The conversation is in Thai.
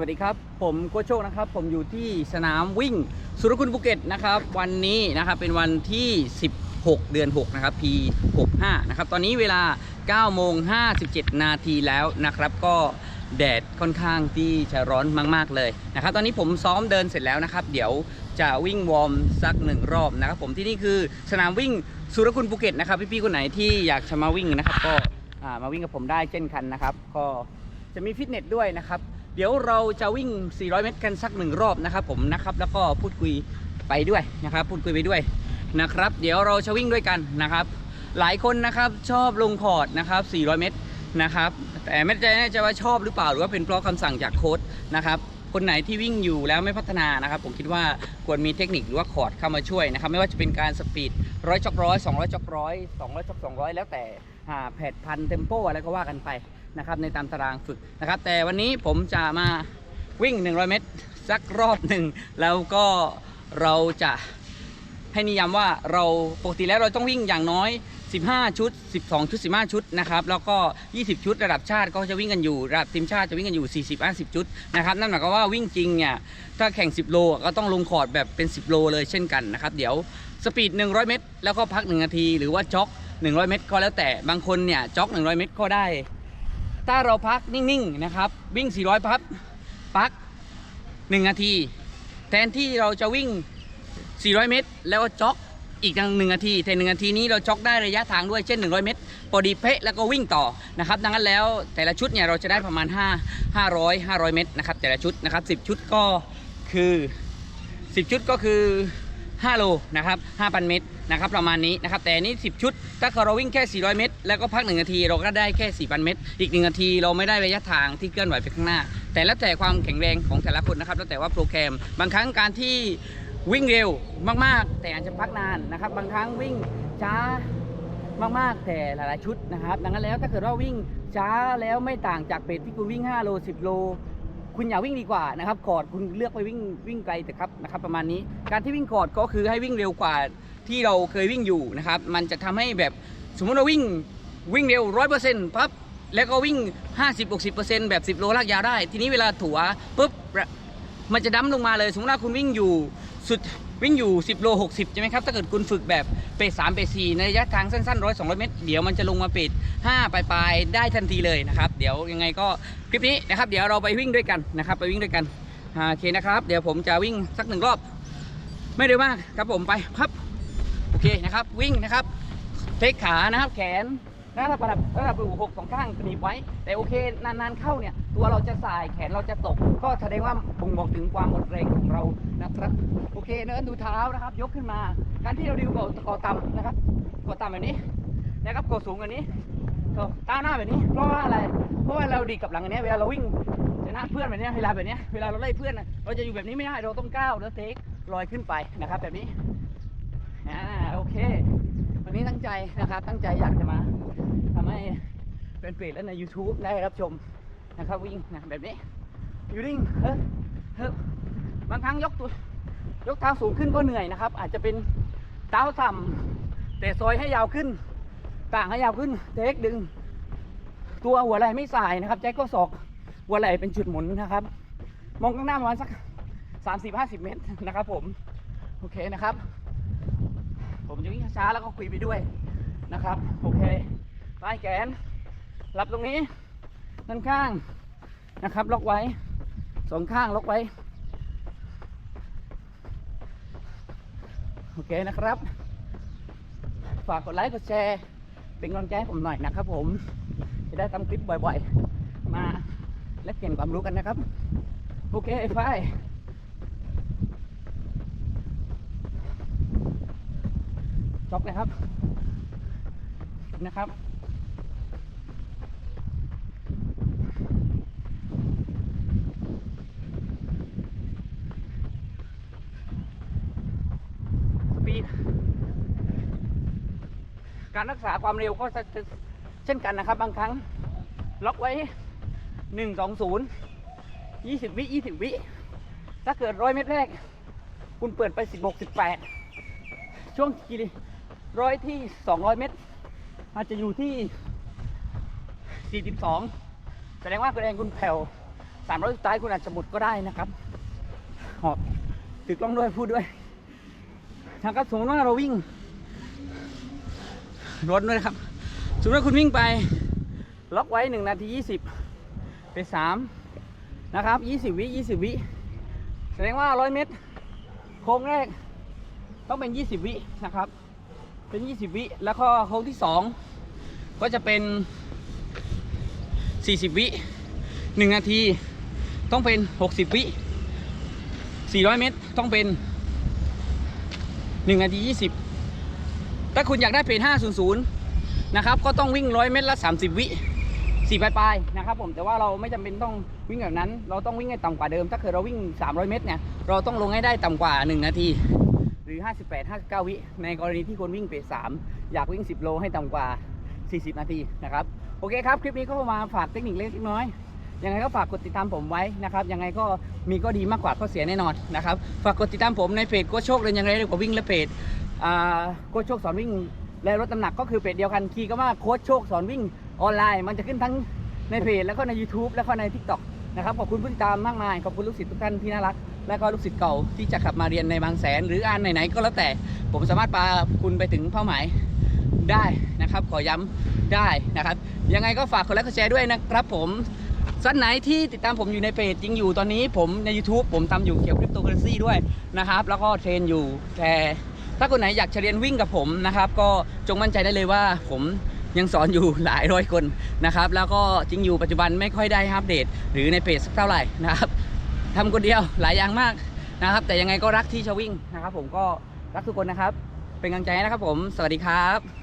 วัสดีครับ ผมโกโชคนะครับ ผมอยู่ที่สนามวิ่งสุรคุณภูเก็ตนะครับ วันนี้นะครับเป็นวันที่ 16 เดือน 6 นะครับ P 65นะครับ ตอนนี้เวลา9โมง57 นาทีแล้วนะครับ ก็แดดค่อนข้างที่จะร้อนมาก ๆ เลยนะครับ ตอนนี้ผมซ้อมเดินเสร็จแล้วนะครับ เดี๋ยวจะวิ่งวอร์มสักหนึ่งรอบนะครับผมที่นี่คือสนามวิ่งสุรคุณภูเก็ตนะครับ พี่ๆคนไหนที่อยากจะมาวิ่งนะครับ ก็มาวิ่งกับผมได้เช่นกันนะครับ ก็จะมีฟิตเนสด้วยนะครับ เดี๋ยวเราจะวิ่ง 400 เมตรกันสักหนึ่งรอบนะครับผมนะครับ แล้วก็พูดคุยไปด้วยนะครับ พูดคุยไปด้วยนะครับ เดี๋ยวเราจะวิ่งด้วยกันนะครับ หลายคนนะครับชอบลงคอร์ดนะครับ 400 เมตรนะครับ แต่ไม่แน่ใจว่าชอบหรือเปล่าหรือว่าเป็นเพราะคำสั่งจากโค้ชนะครับคนไหนที่วิ่งอยู่แล้วไม่พัฒนานะครับ ผมคิดว่าควรมีเทคนิคหรือว่าคอร์ดเข้ามาช่วยนะครับ ไม่ว่าจะเป็นการสปีดร้อยจอกร้อยสองร้อยจอกร้อยสองร้อยจอกสองร้อยแล้วแต่อ่าแผดพันเทมโปอะไรก็ว่ากันไป นะครับในตามตารางฝึกนะครับ แต่วันนี้ผมจะมาวิ่ง 100 เมตรสักรอบหนึ่งแล้วก็เราจะให้นิยามว่าเราปกติแล้วเราต้องวิ่งอย่างน้อย 15 ชุด 12 ชุด 15 ชุดนะครับแล้วก็ 20 ชุดระดับชาติก็จะวิ่งกันอยู่ระดับทีมชาติจะวิ่งกันอยู่ 40 50 ชุดนะครับนั่นหมายความว่าวิ่งจริงเนี่ยถ้าแข่ง 10 โลก็ต้องลงคอร์ดแบบเป็น 10 โลเลยเช่นกันนะครับเดี๋ยวสปีด 100 เมตร แล้วก็พัก 1 นาที หรือว่าจ็อก 100 เมตรก็แล้วแต่บางคนเนี่ยจ็อก 100 เมตรก็ได้ ถ้าเราพักนิ่งๆนะครับวิ่ง 400 พับพัก 1 นาที แทนที่เราจะวิ่ง 400 เมตร แล้วก็จ็อกอีกหนึ่งนาทีแต่หนึ่งนาทีนี้เราจ็อกได้ระยะทางด้วยเช่น 100 เมตรพอดีเป๊ะแล้วก็วิ่งต่อนะครับดังนั้นแล้วแต่ละชุดเนี่ยเราจะได้ประมาณ 5 500 500 เมตรนะครับแต่ละชุดนะครับ10 ชุดก็คือ 10 ชุดก็คือ 5 โลนะครับ 5,000 เมตรนะครับประมาณนี้นะครับ แต่นนี้10 ชุด ถ้าเราวิ่งแค่ 400 เมตร แล้วก็พัก 1 นาที เราก็ได้แค่ 4,000 เมตร อีก 1 นาทีเราไม่ได้ระยะทางที่เคลื่อนไหวไปข้างหน้า แต่แล้วแต่ความแข็งแรงของแต่ละคนนะครับ แล้วแต่ว่าโปรแกรม บางครั้งการที่วิ่งเร็วมากๆ แต่อาจจะพักนานนะครับ บางครั้งวิ่งช้ามากๆ แต่หลายๆชุดนะครับ ดังนั้นแล้วถ้าเกิดว่าวิ่งช้าแล้วไม่ต่างจากเป็ดที่คุณวิ่ง 5 โล 10 โล คุณอย่าวิ่งดีกว่านะครับกอดคุณเลือกไปวิ่งวิ่งไกลแต่ครับนะครับ ประมาณนี้การที่วิ่งกอดก็คือให้วิ่งเร็วกว่าที่เราเคยวิ่งอยู่นะครับ มันจะทำให้แบบสมมติเราวิ่งวิ่งเร็วร้อยเปอร์เซ็นต์ปั๊บแล้วก็วิ่ง 50-60%แบบ 10 โลลากยาวได้ ทีนี้เวลาถัวปุ๊บมันจะดั้มลงมาเลย สมมติว่าคุณวิ่งอยู่สุด วิ่งอยู่ 10 โล 60 ใช่ไหมครับ ถ้าเกิดคุณฝึกแบบเปร3เปร4ในระยะทางสั้นๆ100 200เมตร เดี๋ยวมันจะลงมาเปร5ปลายๆได้ทันทีเลยนะครับ เดี๋ยวยังไงก็คลิปนี้นะครับ เดี๋ยวเราไปวิ่งด้วยกันนะครับ ไปวิ่งด้วยกันโอเคนะครับ เดี๋ยวผมจะวิ่งสักหนึ่งรอบ ไม่เร็วมากครับผมไปครับ โอเคนะครับ วิ่งนะครับ เทคขานะครับ แขน นะครับระดับระดับหกสองข้างหนีบไว้ แต่โอเคนานๆเข้าเนี่ยตัวเราจะสายแขนเราจะตก ก็แสดงว่าบ่งบอกถึงความหมดแรงของเรานะครับโอเคเนินดูเท้านะครับ ยกขึ้นมา การที่เราดิวก่อก่อต่ำนะครับก่อต่ำแบบนี้นะครับก่อสูงแบบนี้ต้าหน้าแบบนี้เพราะว่าอะไรเพราะว่าเราดีกับหลังอันเนี้ยเวลาเราวิ่งชนะเพื่อนแบบนี้เวลาแบบนี้เวลาเราไล่เพื่อนเราจะอยู่แบบนี้ไม่ได้เราต้องก้าวแล้วเทคลอยขึ้นไปนะครับแบบนี้อ่าโอเค วันนี้ตั้งใจนะครับตั้งใจอยากจะมา ให้เป็นเพจและใน YouTube ได้รับชมนะครับวิ่งนะแบบนี้อยู่นิ่งเฮ้เฮ้บางครั้งยกตัวยกเท้าสูงขึ้นก็เหนื่อยนะครับ อาจจะเป็นเท้าต่ำแต่ซอยให้ยาวขึ้นต่างให้ยาวขึ้นเทคดึง ตัวหัวไหล่ไม่สายนะครับใจก็ศอกหัวไหล่เป็นจุดหมุนนะครับ มองข้างหน้าประมาณสักสามสิบห้าสิบเมตรนะครับ ผมโอเคนะครับ ผมจะวิ่งช้าแล้วก็คุยไปด้วยนะครับ โอเค ลายแขนรับตรงนี้ด้านข้างนะครับ ล็อกไว้สองข้างล็อกไว้ โอเคนะครับ ฝากกดไลค์กดแชร์ เป็นกำลังใจให้ผมหน่อยนะครับผม จะได้ทำคลิปบ่อยๆ มาแลกเปลี่ยนความรู้กันนะครับ โอเคไปจบนะครับนะครับ ปี การรักษาความเร็วก็จะเช่นกันนะครับ บางครั้ง ล็อกไว้หนึ่งสองศูนย์ยี่สิบวิยี่สิบวิ ถ้าเกิดร้อยเมตรแรก คุณเปิดไปสิบหกสิบแปดช่วงกิโลร้อยที่สองร้อยเมตร อาจจะอยู่ที่สี่สิบสองแสดงว่าคะแนนคุณแผ่วสามร้อยสุดท้ายคุณอาจจะหมดก็ได้นะครับหอบถือกล้องด้วยพูดด้วย นะครับสมมติว่าเราวิ่งรถด้วยครับ สมมติว่าคุณวิ่งไป ล็อกไว้หนึ่งนาทียี่สิบไปสามนะครับยี่สิบวิยี่สิบวิแสดงว่าร้อยเมตร โค้งแรก ต้องเป็นยี่สิบวินะครับ เป็นยี่สิบวิแล้วก็โค้งที่สองก็จะเป็นสี่สิบวิหนึ่งนาที ต้องเป็นหกสิบวิสี่ร้อยเมตรต้องเป็น หนึ่งนาทียี่สิบถ้าคุณอยากได้เพจห้าศูนย์ศูนย์นะครับ ก็ต้องวิ่งร้อยเมตรละสามสิบวิสี่ปลายๆนะครับผมแต่ว่าเราไม่จำเป็นต้องวิ่งแบบนั้น เราต้องวิ่งให้ต่ำกว่าเดิม ถ้าเกิดเราวิ่ง 300 เมตรเนี่ยเราต้องลงให้ได้ต่ำกว่า 1 นาที หรือ 58 59 วิในกรณีที่คนวิ่งเปร3อยากวิ่ง 10 โลให้ต่ำกว่า 40 นาทีนะครับโอเคครับ คลิปนี้ก็มาฝากเทคนิคเล็กน้อย ยังไงก็ฝากกดติดตามผมไว้นะครับ ยังไงก็มีก็ดีมากกว่าข้อเสียแน่นอนนะครับ ฝากกดติดตามผมในเพจโคชโชคเลยนยังไงเรียกว่าวิ่งและเพจโคชโชคสอนวิ่งและลดน้ำหนักก็คือเพจเดียวกันคีย์ก็ว่าโคชโชคสอนวิ่งออนไลน์ มันจะขึ้นทั้งในเพจแล้วก็ใน YouTube แล้วก็ใน TikTok นะครับขอบคุณผู้ติดตามมากมายขอบคุณลูกศิษย์ทุกท่านที่น่ารัก และก็ลูกศิษย์เก่าที่จะขับมาเรียนในบางแสน หรืออ่านไหนๆก็แล้วแต่ผมสามารถพาคุณไปถึงเป้าหมายได้นะครับ ขอย้ำได้นะครับ ยังไงก็ฝากกดไลค์กดแชร์ด้วยนะครับผม สันไหนที่ติดตามผมอยู่ในเพจจริงอยู่ตอนนี้ผมใน YouTube ผมทำอยู่เกี่ยวกับคริปโตเคอเรนซีด้วยนะครับ แล้วก็เทรนอยู่แต่ถ้าคนไหนอยากจะเรียนวิ่งกับผมนะครับ ก็จงมั่นใจได้เลยว่าผมยังสอนอยู่หลายร้อยคนนะครับ แล้วก็จริงอยู่ปัจจุบันไม่ค่อยได้อัปเดต หรือในเพจสักเท่าไหร่นะครับทำคนเดียวหลายอย่างมากนะครับ แต่ยังไงก็รักที่จะวิ่งนะครับ ผมก็รักทุกคนนะครับ เป็นกำลังใจนะครับผม สวัสดีครับ